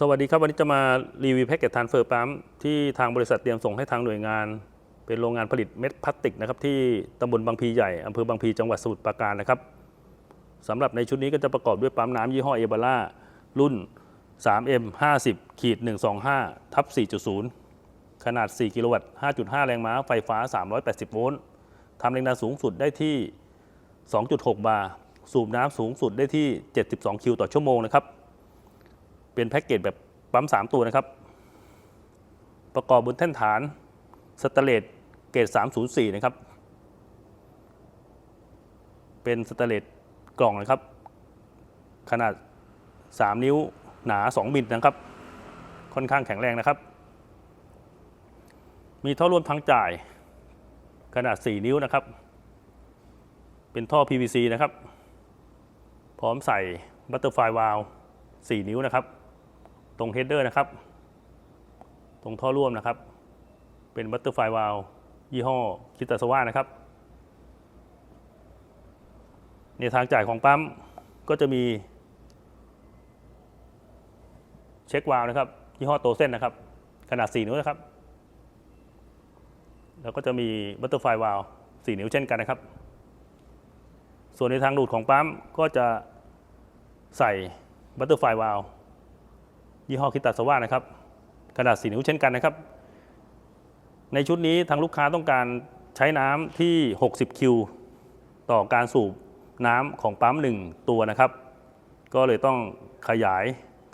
สวัสดีครับ วันนี้จะมารีวิวแพ็กเกจทานเฟอร์ปั๊มที่ทางบริษัทเตรียมส่งให้ทางหน่วยงาน เป็นโรงงานผลิตเม็ดพลาสติกนะครับที่ตำบลบางพีใหญ่อำเภอบางพีจังหวัดสมุทรปราการนะครับสำหรับในชุดนี้ก็จะประกอบด้วยปั๊มน้ำยี่ห้อเอเบล่ารุ่น 3M 50 ขีด125ทับ4.0 ขนาด 4 กิโลวัตต์ 5.5 แรงม้า ไฟฟ้า 380 โวลต์ทำแรงดันสูงสุดได้ที่ 2.6 บาร์ สูบน้ำสูงสุดได้ที่ 72 คิวต่อชั่วโมงนะครับ เป็นแพ็กเกจแบบปั๊ม 3 ตัวนะครับ ประกอบบนแท่นฐานสแตเลสเกรด304 นะครับ เป็นสแตเลสกล่องนะครับ ขนาด 3 นิ้วหนา 2 มิลนะครับ ค่อนข้างแข็งแรงนะครับ มีท่อร่วมพังจ่ายขนาด 4 นิ้วนะครับ เป็นท่อ PVC นะครับ พร้อมใส่บัตเตอร์ไฟวาล4นิ้วนะครับ ตรงเฮดเดอร์นะครับ ตรงท่อร่วมนะครับ เป็นบัตเตอร์ไฟวาลยี่ห้อคิตาสวานะครับในทางจ่ายของปั๊มก็จะมี เช็ควาลนะครับยี่ห้อโตเส้นนะครับ ขนาด 4 นิ้วนะครับ แล้วก็จะมีบัตเตอร์ไฟวาล4นิ้วเช่นกันนะครับ ส่วนในทางดูดของปั๊มก็จะใส่บัตเตอร์ไฟวาล ยี่ห้อคิตาสวานะครับ ขนาด 4 นิ้วเช่นกันนะครับ ในชุดนี้ทางลูกค้าต้องการใช้น้ำที่ 60 คิว ต่อการสูบน้ำของปั๊ม 1 ตัวนะครับ ก็เลยต้องขยาย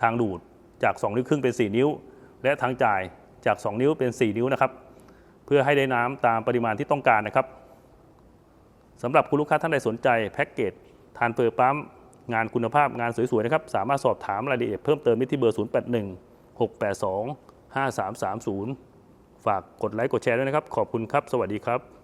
ทางดูดจาก 2 นิ้วครึ่งเป็น 4 นิ้ว และทางจ่ายจาก 2 นิ้วเป็น 4 นิ้วนะครับ เพื่อให้ได้น้ำตามปริมาณที่ต้องการนะครับสำหรับคุณลูกค้าท่านใดสนใจแพ็กเกจทานเฟอร์ปั๊ม งานคุณภาพงานสวยๆนะครับ สามารถสอบถามรายละเอียดเพิ่มเติมได้ที่เบอร์ 081 682 5330 ฝากกดไลค์กดแชร์ด้วยนะครับ ขอบคุณครับ สวัสดีครับ